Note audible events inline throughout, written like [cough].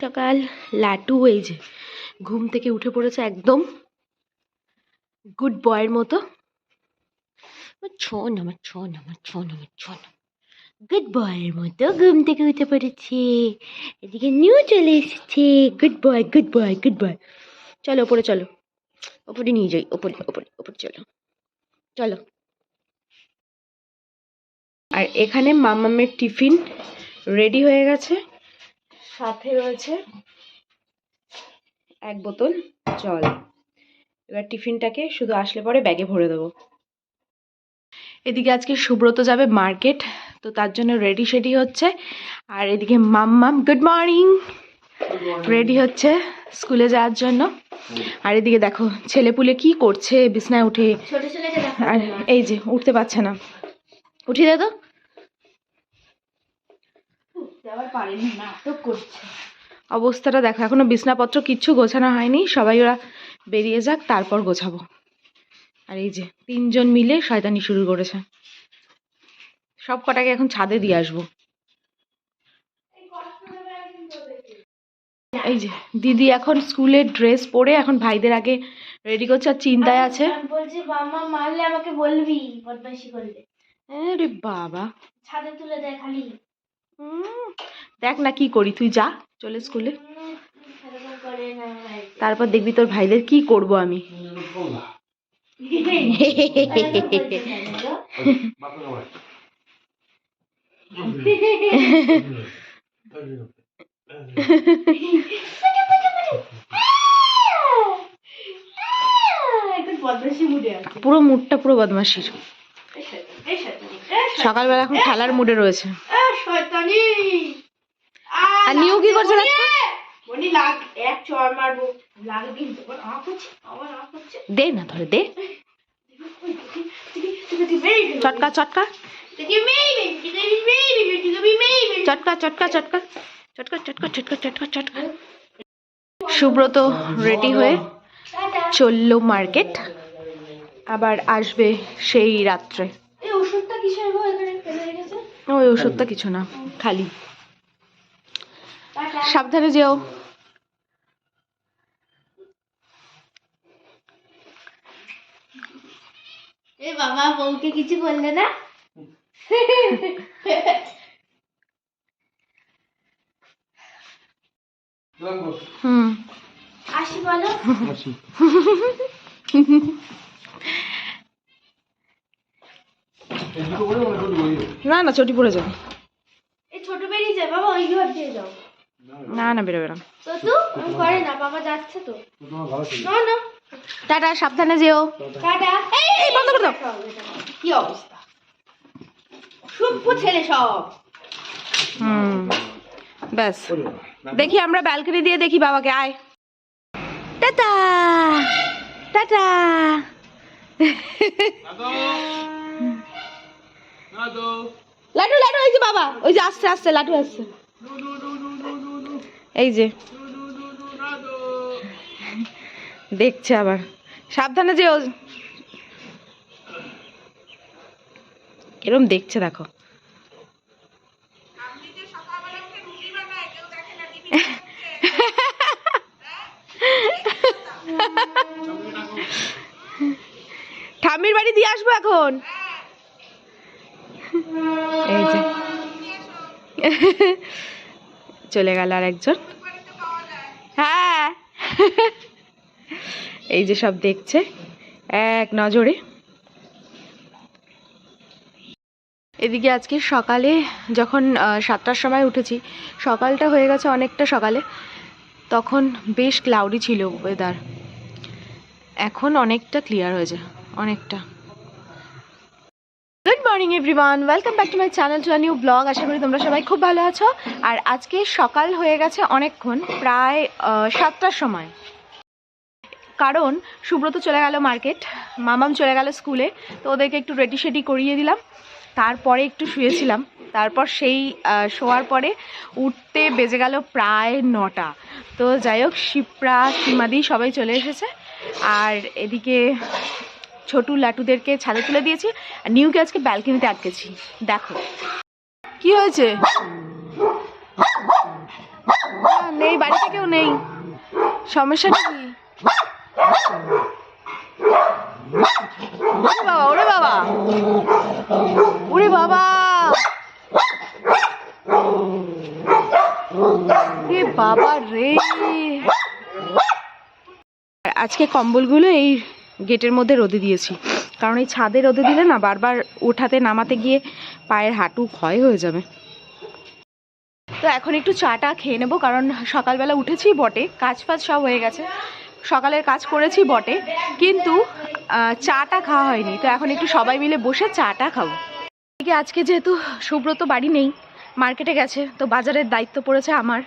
সকাল লাটু এই যে ঘুম থেকে উঠে পড়েছে একদম গুড বয়ের মতো। ছ নম্বর ছ নম্বর ছ নম্বর ছ নম্বর। গুড বয়ের মতো ঘুম থেকে উঠে পড়েছে। এদিকে নিউ চলে এসেছে। Good boy good boy good boy চলো ওপরে চলো। ওপরে নিয়ে যাই, ওপরে ওপরে ওপরে চলো। চলো। আর এখানে মামামের টিফিন রেডি হয়ে গেছে। সাথে রয়েছে এক বোতল জল। এবার টিফিনটাকে শুধু আসলে পরে ব্যাগে ভরে দেবো। এদিকে আজকে সুব্রত যাবে মার্কেট তো তার জন্য রেডি সেডি হচ্ছে। আর এদিকে মাম্মাম গুড মর্নিং রেডি হচ্ছে স্কুলে যাওয়ার জন্য। আর এদিকে দেখো ছেলেপুলে কি করছে বিছনায় উঠে। আর এই যে উঠতে পারছে না। উঠিয়ে দে তো। আবার পারেনি নাটক করছে। অবস্থাটা দেখো এখনও বিছনাপত্র কিচ্ছু গোছানো হয়নি। সবাই ওরা বেরিয়ে যাক তারপর গোছাবো। আর এই যে তিনজন মিলে শয়তানি শুরু করেছে। সব কটাকে এখন ছাদে দিয়ে আসব। এই যে দিদি এখন স্কুলের ড্রেস পরে এখন ভাইদের আগে রেডি করছে আর চিন্তায় আছে। বলছি মামা মারলে আমাকে বলবি বদমাইশি করলে। আরে বাবা। ছাদে তুলে দেয় খালি। দেখ না কি করি, তুই যা, চলে স্কুলে তারপর দেখবি তোর ভাইদের কি করব আমি। পুরো মুডটা পুরো বদমাসির সকালবেলা এখন খেলার মুডে রয়েছে। এই আর নিউ কি করছে লাগ এক চড় মারবো। কিন্তু দে না ধরে দে। চটকা চটকা। চটকা চটকা চটকা। চটকা চটকা চটকা চটকা চটকা। সুব্রত রেডি হয়ে চলল মার্কেট আবার আসবে সেই রাত্রে এই ওষুধটা কিসের গো এখানে ফেলে রেখেছে ওই ওষুধটা কিছু না খালি। সাবধানে যেও। এ বাবা বউকে কিছু বললে না? হুম। আসি বলো। [laughs] না না চটি পড়ে যাবে। এই ছোট বেরিয়ে যায় বাবা ওই ঘর দিয়ে যাও। না না বেরোবে না। তো তু করে না বাবা যাচ্ছে তো। না না। টাটা সাবধানে যেও। টাটা। এই এই বন্ধ করে দাও। কি অবস্থা? সভ্য ছেলে সব। হুম ব্যাস। দেখি আমরা ব্যালকনি দিয়ে দেখি বাবাকে আয়। Tata tata. লাটু লাটু ওই যে বাবা, ওই যে লাটু আসছে এই যে। দেখছে আবার। সাবধানে যেও। এরম দেখছে দেখো। ঠাম্মির বাড়ি দিয়ে আসব এখন? [laughs] চলে গেল আর একজন। হ্যাঁ। [laughs] এই যে সব দেখছে, এক নজরে। এদিকে আজকে সকালে যখন সাতটার সময় উঠেছি, সকালটা হয়ে গেছে অনেকটা সকালে, তখন বেশ ক্লাউডি ছিল ওয়েদার এখন অনেকটা ক্লিয়ার হয়েছে, অনেকটা। Good morning everyone welcome back to my channel to new blog আশা করি তোমরা সবাই খুব ভালো আছো। আর আজকে সকাল হয়ে গেছে অনেকক্ষণ, প্রায় সাতটার সময়। কারণ সুব্রত চলে গেল মার্কেট, মামাম চলে গেল স্কুলে, তো ওদেরকে একটু রেডি শেডি করিয়ে দিলাম। তারপরে একটু শুয়েছিলাম। তারপর সেই শোয়ার পরে উঠতে বেজে গেল প্রায় নটা। তো যাই হোক, শিপ্রা, সীমাদি সবাই চলে এসেছে। আর এদিকে ছোটু লাটুদেরকে ছাদে তুলে দিয়েছি, আর নিউকে আজকে ব্যালকনিতে আটকেছি। দেখো। কি হয়েছে? নেই, বাড়িতে কেউ নেই। সমস্যা কি? ওরে বাবা ওরে বাবা। ওরে বাবা। এ বাবা রে। আজকে কম্বলগুলো এই গেটের মধ্যে রোদে দিয়েছি। কারণ এই ছাদে রোদে দিলে না বারবার ওঠাতে নামাতে গিয়ে পায়ের হাঁটু ক্ষয় হয়ে যাবে। তো এখন একটু চাটা খেয়ে নেব, কারণ সকালবেলা উঠেছি বটে, কাজ ফাজ সব হয়ে গেছে। সকালের কাজ করেছি বটে, কিন্তু চাটা খাওয়া হয়নি। তো এখন একটু সবাই মিলে বসে চাটা খাব। এদিকে আজকে যেহেতু সুব্রত বাড়ি নেই, মার্কেটে গেছে, তো বাজারের দায়িত্ব পড়েছে আমার।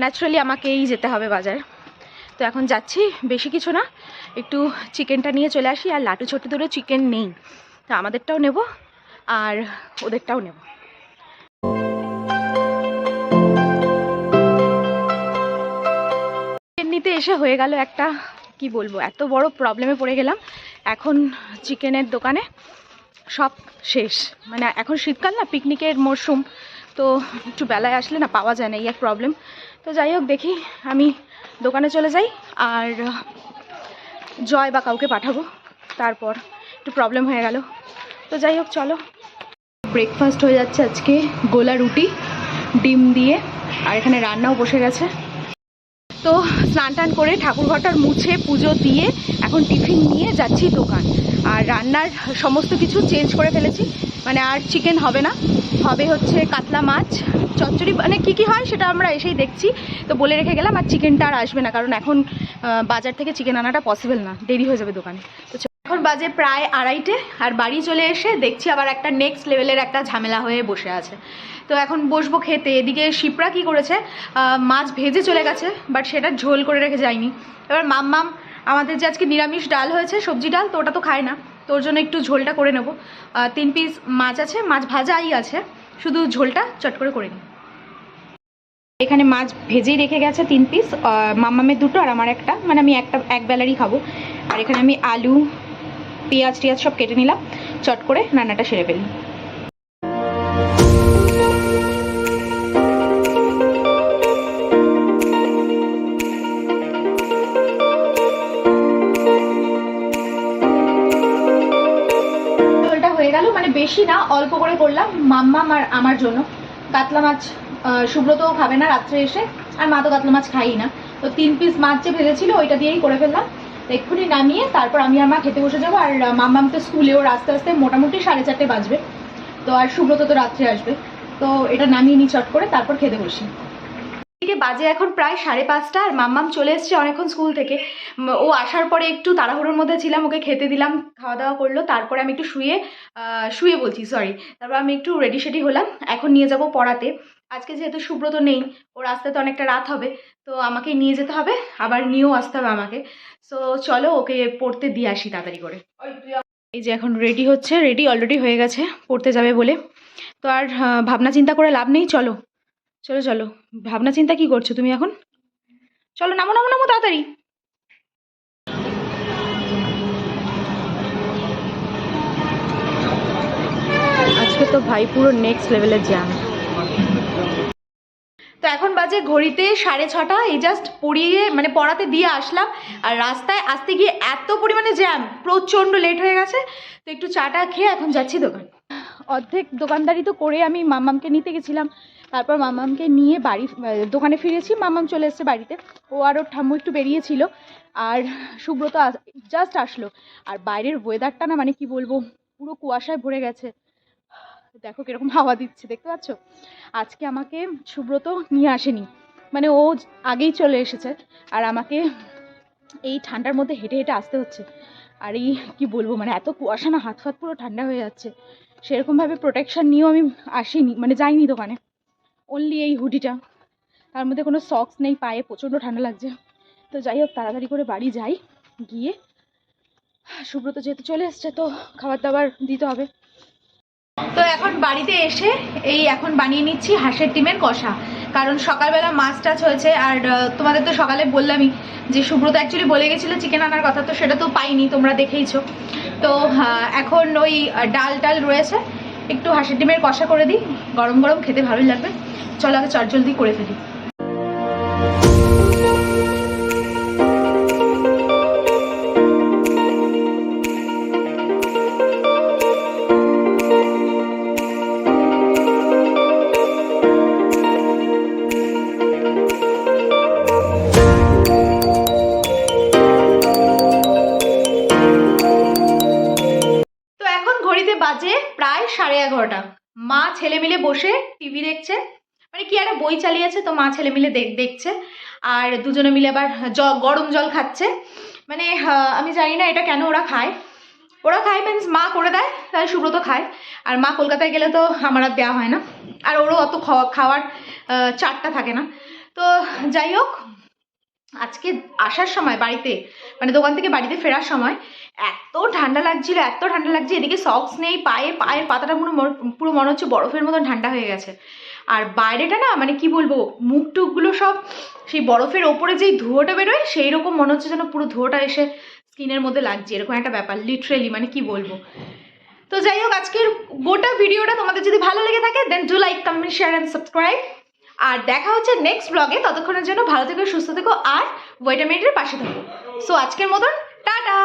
ন্যাচারালি আমাকেই যেতে হবে বাজার। তো এখন যাচ্ছি, বেশি কিছু না। একটু চিকেনটা নিয়ে চলে আসি, আর লাটু ছোটো ধরে চিকেন নেই। তো আমাদেরটাও নেব, আর ওদেরটাও নেব। নিতে এসে হয়ে গেল একটা, কি বলব, এত বড় প্রবলেমে পড়ে গেলাম। এখন চিকেনের দোকানে সব শেষ। মানে এখন শীতকাল না পিকনিকের মরশুম তো একটু বেলায় আসলে না পাওয়া যায় না, এই এক প্রবলেম তো যাই হোক, দেখি আমি দোকানে চলে যাই আর জয় বা কাউকে পাঠাবো। তারপর একটু প্রবলেম হয়ে গেল। তো যাই হোক, চলো। ব্রেকফাস্ট হয়ে যাচ্ছে আজকে গোলা রুটি, ডিম দিয়ে, আর এখানে রান্নাও বসে গেছে। তো স্নান টান করে ঠাকুরঘরটার মুছে পুজো দিয়ে এখন টিফিন নিয়ে যাচ্ছি দোকান। আর রান্নার সমস্ত কিছু চেঞ্জ করে ফেলেছি। মানে আর চিকেন হবে না। হবে হচ্ছে কাতলা মাছ চচ্চড়ি মানে কী কী হয় সেটা আমরা এসেই দেখছি। তো বলে রেখে গেলাম, আর চিকেনটা আর আসবে না, কারণ এখন বাজার থেকে চিকেন আনাটা পসিবল না, দেরি হয়ে যাবে দোকানে। তো এখন বাজে প্রায় আড়াইটে, আর বাড়ি চলে এসে দেখছি আবার একটা নেক্সট লেভেলের একটা ঝামেলা হয়ে বসে আছে। তো এখন বসবো খেতে, এদিকে শিপরা কি করেছে মাছ ভেজে চলে গেছে বাট সেটা ঝোল করে রেখে যায়নি। এবার মাম্মাম, আমাদের যে আজকে নিরামিষ ডাল হয়েছে, সবজি ডাল, তো ওটা তো খায় না তোর জন্য একটু ঝোলটা করে নেব। তিন পিস মাছ আছে, মাছ ভাজাই আছে, শুধু ঝোলটা চট করে করে নিই। এখানে মাছ ভেজেই রেখে গেছে তিন পিস মাম্মামের দুটো আর আমার একটা। মানে আমি একটা, এক বেলারই খাব। আর এখানে আমি আলু, পেঁয়াজ টিয়াজ সব কেটে নিলাম। চট করে রান্নাটা সেরে ফেলি। হয়ে গেল। মানে বেশি না, অল্প করে করলাম মাম্মাম আর আমার জন্য। কাতলা মাছ সুব্রতও খাবে না রাত্রে এসে, আর মা তো কাতলা মাছ খাই না। তো তিন পিস মাছ যে ভেজেছিল, ওইটা দিয়েই করে ফেললাম। এক্ষুনি নামিয়ে তারপর আমি আর মা খেতে বসে যাব, আর মাম্মাম তো স্কুলে ওর আস্তে আস্তে মোটামুটি সাড়ে চারটে বাজবে। তো আর সুব্রত তো রাত্রে আসবে। তো এটা নামিয়ে নিই চট করে, তারপর খেতে বসি। এদিকে বাজে এখন প্রায় সাড়ে পাঁচটা, আর মাম্মাম চলে এসছে অনেকক্ষণ স্কুল থেকে। ও আসার পরে একটু তাড়াহুড়োর মধ্যে ছিলাম, ওকে খেতে দিলাম খাওয়া দাওয়া করল। তারপরে আমি একটু শুয়ে শুয়ে বলছি সরি তারপর আমি একটু রেডি সেডি হলাম, এখন নিয়ে যাব পড়াতে। আজকে যেহেতু সুব্রত নেই, ওর আসতে তো অনেকটা রাত হবে, তো আমাকে নিয়ে যেতে হবে, আবার নিয়েও আসতে হবে আমাকে। সো চলো ওকে পড়তে দিয়ে আসি তাড়াতাড়ি করে। এই যে এখন রেডি হচ্ছে রেডি অলরেডি হয়ে গেছে, পড়তে যাবে বলে। তো আর ভাবনা চিন্তা করে লাভ নেই, চলো। চলো চলো। ভাবনা চিন্তা কি করছ তুমি এখন? চলো, নামো নামো নামো তাড়াতাড়ি। আজকে তো ভাই পুরো নেক্সট লেভেলের জ্যাম তো এখন বাজে ঘড়িতে সাড়ে ছটা, এই জাস্ট পড়িয়ে মানে পড়াতে দিয়ে আসলাম। আর রাস্তায় আসতে গিয়ে এত পরিমাণে জ্যাম প্রচণ্ড লেট হয়ে গেছে। তো একটু চাটা খেয়ে এখন যাচ্ছি দোকান। অর্ধেক দোকানদারি তো করে আমি মামামকে নিতে গেছিলাম। তারপর মামামকে নিয়ে বাড়ি দোকানে ফিরেছি। মামাম চলে এসেছে বাড়িতে। ও আর ওর ঠাম্মু একটু বেরিয়েছিল। আর সুব্রত জাস্ট আসলো। আর বাইরের ওয়েদারটা না মানে কি বলব, পুরো কুয়াশায় ভরে গেছে। দেখো কীরকম হাওয়া দিচ্ছে, দেখতে পাচ্ছ? আজকে আমাকে সুব্রত নিয়ে আসেনি। মানে ও আগেই চলে এসেছে আর আমাকে এই ঠান্ডার মধ্যে হেঁটে হেঁটে আসতে হচ্ছে। আর এই কী বলব মানে এত কুয়াশা না, হাত ফাত পুরো ঠান্ডা হয়ে যাচ্ছে। সেরকমভাবে প্রোটেকশান নিয়েও আমি আসিনি মানে যাইনি দোকানে। অনলি এই হুডিটা। তার মধ্যে কোনো সক্স নেই, পায়ে প্রচণ্ড ঠান্ডা লাগছে। তো যাই হোক, তাড়াতাড়ি করে বাড়ি যাই, গিয়ে সুব্রত যেহেতু চলে এসছে, তো খাবার দাবার দিতে হবে। তো এখন বাড়িতে এসে এই এখন বানিয়ে নিচ্ছি হাঁসের ডিমের কষা। কারণ সকালবেলা মাছ টাছ হয়েছে আর তোমাদের তো সকালে বললামই যে সুব্রত অ্যাকচুয়ালি বলে গেছিল চিকেন আনার কথা, তো সেটা তো পাইনি, তোমরা দেখেইছো। তো এখন ওই ডাল টাল রয়েছে, একটু হাঁসের ডিমের কষা করে দিই, গরম গরম খেতে ভালোই লাগবে। চলো আগে চটজলদি করে ফেলি। এগারোটা মা ছেলে মিলে বসে টিভি দেখছে। মানে কি একটা বই চালিয়েছে তো মা ছেলে মিলে দেখ- দেখছে। আর দুজনে মিলে আবার গরম জল খাচ্ছে। মানে আমি জানি না এটা কেন ওরা খায়। ওরা খায় মিন্স মা করে দেয় তাই সুব্রত খায়। আর মা কলকাতায় গেলে তো আমার আর দেওয়া হয় না। আর ওরও অত খাওয়া খাওয়ার চারটা থাকে না। তো যাই হোক, আজকে আসার সময় বাড়িতে মানে দোকান থেকে বাড়িতে ফেরার সময় এত ঠান্ডা লাগছিল, এত ঠান্ডা লাগছে, এদিকে সক্স নেই, পায়ে, পায়ের পাতাটা পুরো পুরো মনে হচ্ছে বরফের মতন ঠান্ডা হয়ে গেছে। আর বাইরেটা না মানে কি বলব মুখ টুকগুলো সব সেই বরফের ওপরে যেই ধুয়োটা বেরোয় সেই রকম মনে হচ্ছে যেন পুরো ধুয়োটা এসে স্কিনের মধ্যে লাগছে, এরকম একটা ব্যাপার লিটারেলি মানে কি বলব। তো যাই হোক, আজকের গোটা ভিডিওটা তোমাদের যদি ভালো লেগে থাকে then do like comment share and subscribe আর দেখা হচ্ছে নেক্সট ব্লগে ততক্ষণের জন্য ভালো থেকো, সুস্থ থেকো, আর ভিটামিনের পাশে থাকো। সো আজকের মতন, টাটা!